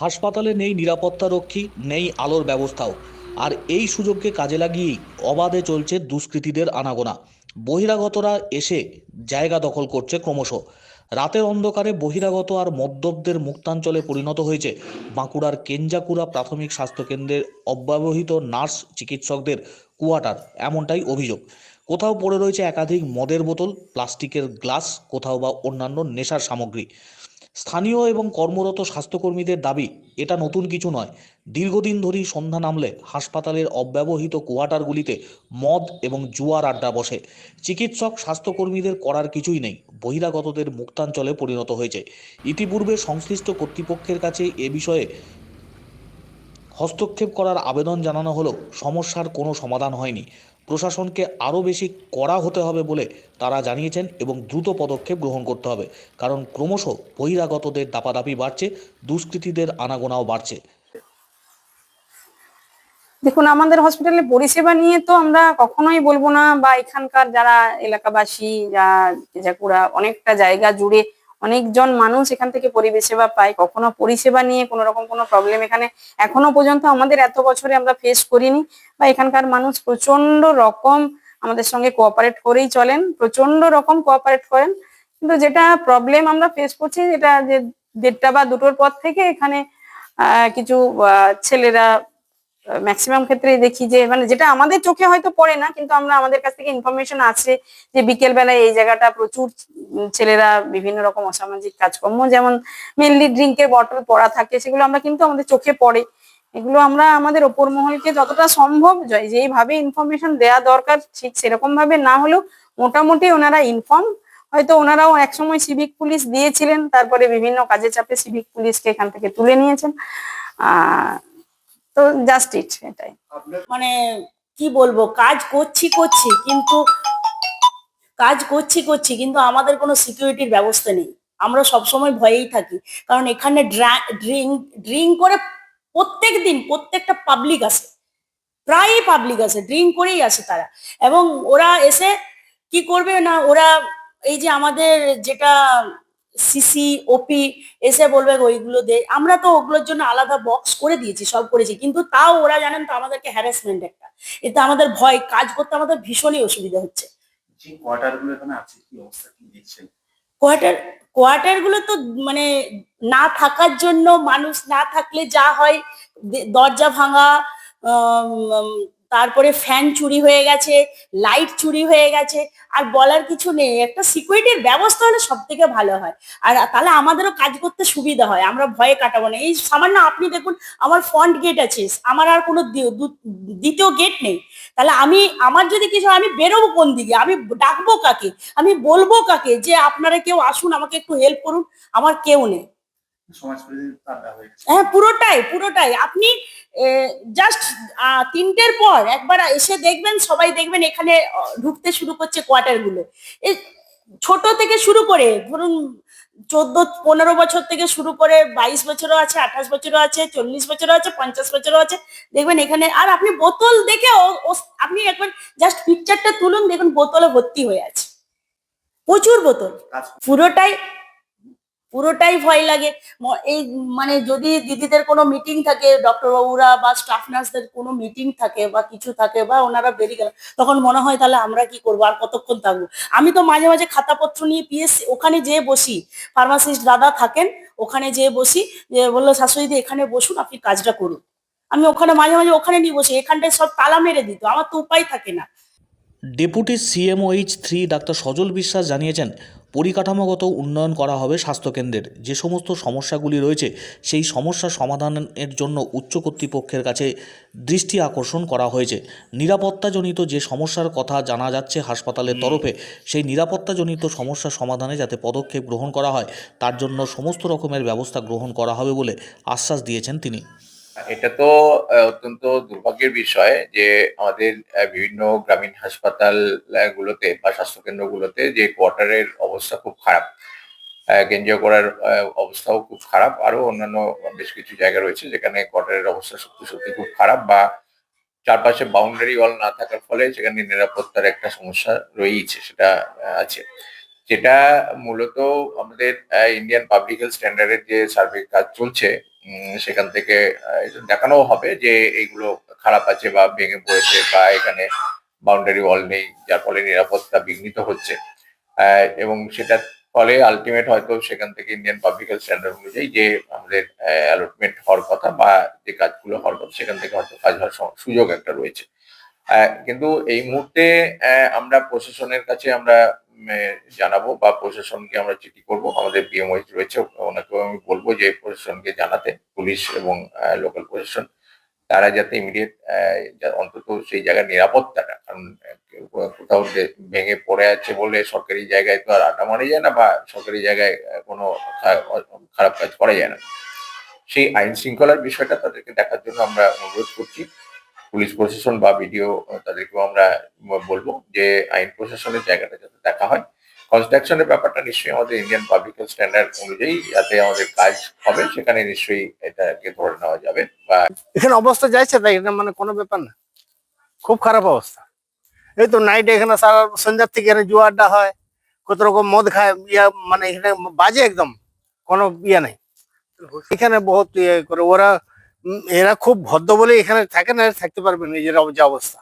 হাসপাতালে নেই নিরাপত্তারক্ষী নেই আলোর ব্যবস্থাও। আর এই সুযোগকে কাজে লাগিয়েই অবাধে চলছে দুষ্কৃতীদের আনাগোনা। বহিরাগতরা এসে জায়গা দখল করছে ক্রমশ। রাতের অন্ধকারে বহিরাগত আর মদ্যপদের মুক্তাঞ্চলে পরিণত হয়েছে বাঁকুড়ার কেঞ্জাকুড়া প্রাথমিক স্বাস্থ্যকেন্দ্রের অব্যবহৃত নার্স চিকিৎসকদের কোয়ার্টার, এমনটাই অভিযোগ। কোথাও পড়ে রয়েছে একাধিক মদের বোতল, প্লাস্টিকের গ্লাস, কোথাও বা অন্যান্য নেশার সামগ্রী। স্থানীয় এবং কর্মরত স্বাস্থ্যকর্মীদের দাবি, এটা নতুন কিছু নয়। দীর্ঘদিন ধরেই সন্ধ্যা নামলে হাসপাতালের অব্যবহৃত কোয়ার্টারগুলিতে মদ এবং জুয়ার আড্ডা বসে। চিকিৎসক, স্বাস্থ্যকর্মীদের করার কিছুই নেই। বহিরাগতদের মুক্তাঞ্চলে পরিণত হয়েছে। ইতিপূর্বে সংশ্লিষ্ট কর্তৃপক্ষের কাছে এ বিষয়ে হস্তক্ষেপ করার আবেদন জানানো হলেও সমস্যার কোনো সমাধান হয়নি। প্রশাসনকে আরও বেশি কড়া হতে হবে বলে তারা জানিয়েছেন এবং দ্রুত পদক্ষেপ গ্রহণ করতে হবে। কারণ ক্রমশ বহিরাগতদের দাপাদাপি বাড়ছে, দুষ্কৃতীদের আনাগোনাও বাড়ছে। দেখুন, আমাদের হসপিটালে পরিষেবা নিয়ে তো আমরা কখনোই বলব না বা এখানকার যারা এলাকাবাসী, যা অনেকটা জায়গা জুড়ে অনেকজন মানুষ এখান থেকে পরিষেবা পায়। কখনো পরিষেবা নিয়ে কোনো রকম কোনো প্রবলেম এখানে এখনও পর্যন্ত আমাদের এত বছরে আমরা ফেস করিনি। বা এখানকার মানুষ প্রচণ্ড রকম আমাদের সঙ্গে কোঅপারেট করেই চলেন প্রচণ্ড রকম কোঅপারেট করেন। কিন্তু যেটা প্রবলেম আমরা ফেস করছি, যেটা যে দেড়টা বা দুটোর পর থেকে এখানে কিছু ছেলেরা ম্যাক্সিমাম ক্ষেত্রে দেখি যে মানে যেটা আমাদের চোখে হয়তো পড়ে না, কিন্তু আমরা আমাদের কাছ থেকে ইনফরমেশন আছে যে বিকেল বেলায় এই জায়গাটা প্রচুর ছেলেরা বিভিন্ন রকম অসামাজিক কাজকর্ম, যেমন মেনলি ড্রিঙ্কের বটল পড়া থাকে, সেগুলো আমরা কিন্তু আমাদের চোখে পড়ে। এগুলো আমরা আমাদের ওপর মহলকে যতটা সম্ভব যেইভাবে ইনফরমেশন দেওয়া দরকার, ঠিক সেরকম ভাবে না হলেও মোটামুটি ওনারা ইনফর্ম হয়তো ওনারাও একসময় সিভিক পুলিশ দিয়েছিলেন, তারপরে বিভিন্ন কাজে চাপে সিভিক পুলিশকে এখান থেকে তুলে নিয়েছেন। আহ তো জাস্ট ইট এটাই। মানে কি বলব, কাজ করছি করছি, কিন্তু কাজ করছি করছি, কিন্তু আমাদের কোনো সিকিউরিটির ব্যবস্থা নেই। আমরা সবসময় ভয়েই থাকি। কারণ এখানে ড্রিঙ্ক ড্রিঙ্ক করে প্রত্যেক দিন প্রত্যেকটা পাবলিক আসে। প্রায়ই পাবলিক আসে ড্রিঙ্ক করেই আসে তারা। এবং ওরা এসে কি করবে না, ওরা এই যে আমাদের যেটা সিসি ওপি এসে বলবে ওইগুলো দে। আমরা তো ওগুলোর জন্য আলাদা বক্স করে দিয়েছি সব করেছি। কিন্তু তাও ওরা জানেন তো আমাদেরকে হ্যারাসমেন্ট একটা। এতে আমাদের ভয় কাজ করতে আমাদের ভীষণই অসুবিধা হচ্ছে। কোয়ার্টার কোয়ার্টারগুলো তো মানে না থাকার জন্য মানুষ না থাকলে যা হয় দরজা ভাঙা উম, তারপরে ফ্যান চুরি হয়ে গেছে লাইট চুরি হয়ে গেছে, আর বলার কিছু নেই। একটা সিকিউরিটির ব্যবস্থা হলে সব থেকে ভালো হয়। আর তাহলে আমাদেরও কাজ করতে সুবিধা হয়, আমরা ভয়ে কাটাবো না। এই সামান্য আপনি দেখুন, আমার ফ্রন্ট গেট আছে, আমার আর কোনো দ্বিতীয় গেট নেই। তাহলে আমি, আমার যদি কিছু আমি বেরোবো কোন দিকে? আমি ডাকবো কাকে? আমি বলব কাকে যে আপনারা কেউ আসুন, আমাকে একটু হেল্প করুন, আমার কেউ নেই। হয়ে পুরোটাই পুরোটাই। আপনি জাস্ট তিনটের পর একবার এসে দেখবেন সবাই দেখবেন এখানে ঢুকতে শুরু করছে কোয়ার্টারগুলো। ছোট থেকে শুরু করে ধরুন চোদ্দ পনেরো বছর থেকে শুরু করে বাইশ বছরও আছে আঠাশ বছরও আছে চল্লিশ বছরও আছে পঞ্চাশ বছরও আছে দেখবেন এখানে আর আপনি বোতল দেখে আপনি একবার জাস্ট পিকচারটা তুলুন দেখুন বোতলে ভর্তি হয়ে আছে। প্রচুর বোতল। পুরোটাই পুরোটাই ভয় লাগে। এই মানে যদি দিদিদের কোনো মিটিং থাকে ডক্টর বাবুরা বা স্টাফ নার্সদের কোনো মিটিং থাকে বা কিছু থাকে বা ওনারা বেরিয়ে গেল, তখন মনে হয় তাহলে আমরা কি করব? আর কতক্ষণ থাকব? আমি তো মাঝে মাঝে খাতাপত্র নিয়ে পিএসসি ওখানে যেয়ে বসি। ফার্মাসিস্ট দাদা থাকেন, ওখানে যেয়ে বসি। যে বলল শাশুড়িদি এখানে বসুন, আপনি কাজটা করুন। আমি ওখানে মাঝে মাঝে ওখানে নিয়ে বসি। এখানটায় সব তালা মেরে দিত। আমার তো উপায় থাকে না। Deputy CMOH three doctor Sajal Biswas জানিয়েছেন পরিকাঠামোগত উন্নয়ন করা হবে স্বাস্থ্যকেন্দ্রের। যে সমস্ত সমস্যাগুলি রয়েছে সেই সমস্যা সমাধানের জন্য উচ্চ কর্তৃপক্ষের কাছে দৃষ্টি আকর্ষণ করা হয়েছে। নিরাপত্তাজনিত যে সমস্যার কথা জানা যাচ্ছে হাসপাতালের তরফে সেই নিরাপত্তাজনিত সমস্যা সমাধানে যাতে পদক্ষেপ গ্রহণ করা হয় তার জন্য সমস্ত রকমের ব্যবস্থা গ্রহণ করা হবে বলে আশ্বাস দিয়েছেন তিনি। এটা তো অত্যন্ত দুর্ভাগ্যের বিষয় যে আমাদের বিভিন্ন গ্রামীণ হাসপাতাল গুলোতে বা স্বাস্থ্যকেন্দ্র গুলোতে যে কোয়ার্টারের অবস্থা খুব খারাপ। গেঞ্জিয়া করার অবস্থাও খুব খারাপ। আরও অন্যান্য বেশ কিছু জায়গা রয়েছে যেখানে কোয়ার্টারের অবস্থা সত্যি সত্যি খুব খারাপ বা চারপাশে বাউন্ডারি ওয়াল না থাকার ফলে সেখানে নিরাপত্তার একটা সমস্যা রয়েইছে, সেটা আছে। যেটা মূলত আমাদের ইন্ডিয়ান পাবলিক হেলথ স্ট্যান্ডার্ডের যে সার্ভে কাজ চলছে সেখান থেকে দেখানো হবে যে এইগুলো খারাপ আছে বা ভেঙে পড়েছে বা এখানে বাউন্ডারি ওয়াল নেই, যার ফলে নিরাপত্তা বিঘ্নিত হচ্ছে। এবং সেটার ফলে আলটিমেট হয়তো সেখান থেকে ইন্ডিয়ান পাবলিক হেলথ স্ট্যান্ডার্ড অনুযায়ী যে আমাদের অ্যালটমেন্ট হওয়ার কথা বা যে কাজগুলো হওয়ার কথা, সেখান থেকে হয়তো কাজ হওয়ার সুযোগ একটা রয়েছে। কিন্তু এই মুহূর্তে আমরা প্রশাসনের কাছে আমরা জানাব বা প্রশাসনকে আমরা চিঠি করব, আমাদের বিএমওইচ রয়েছে, ওনাকেও আমি বলব যে প্রশাসনকে জানাতে, পুলিশ এবং লোকাল প্রশাসন, তারা যাতে ইমিডিয়েট অন্তত সেই জায়গার নিরাপত্তাটা, কারণ কোথাও ভেঙে পড়ে আছে বলে সরকারি জায়গায় তো আর আটা মারা যায় না বা সরকারি জায়গায় কোনো খারাপ কাজ করা যায় না। সেই আইন শৃঙ্খলার বিষয়টা তাদেরকে দেখার জন্য আমরা অনুরোধ করছি। পুলিশ প্রশাসন বা বিডিও তাদেরকেও আমরা বলব যে আইন প্রশাসনের জায়গাটা যাতে দেখা হয়। কনস্ট্রাকশনের ব্যাপারটা নিশ্চয়ই আমাদের ইন্ডিয়ান পাবলিক স্ট্যান্ডার্ড অনুযায়ী যাতে আমাদের কাজ হবে, সেখানে নিশ্চয়ই এটাকে ধরে নেওয়া যাবে বা এখানে অবস্থা যাইছে তাই, এটা মানে কোনো ব্যাপার না। খুব খারাপ অবস্থা। এই তো নাইটে এখানে সারা সন্ধ্যার থেকে এখানে জুয়া আড্ডা হয়, কত রকম মদ খায়, ইয়া মানে এখানে বাজে একদম, কোনো ইয়ে নেই। এখানে বহুত ইয়ে করে, ওরা এরা খুব ভদ্র বলে এখানে থাকে না থাকতে পারবে না এই যে অবস্থা।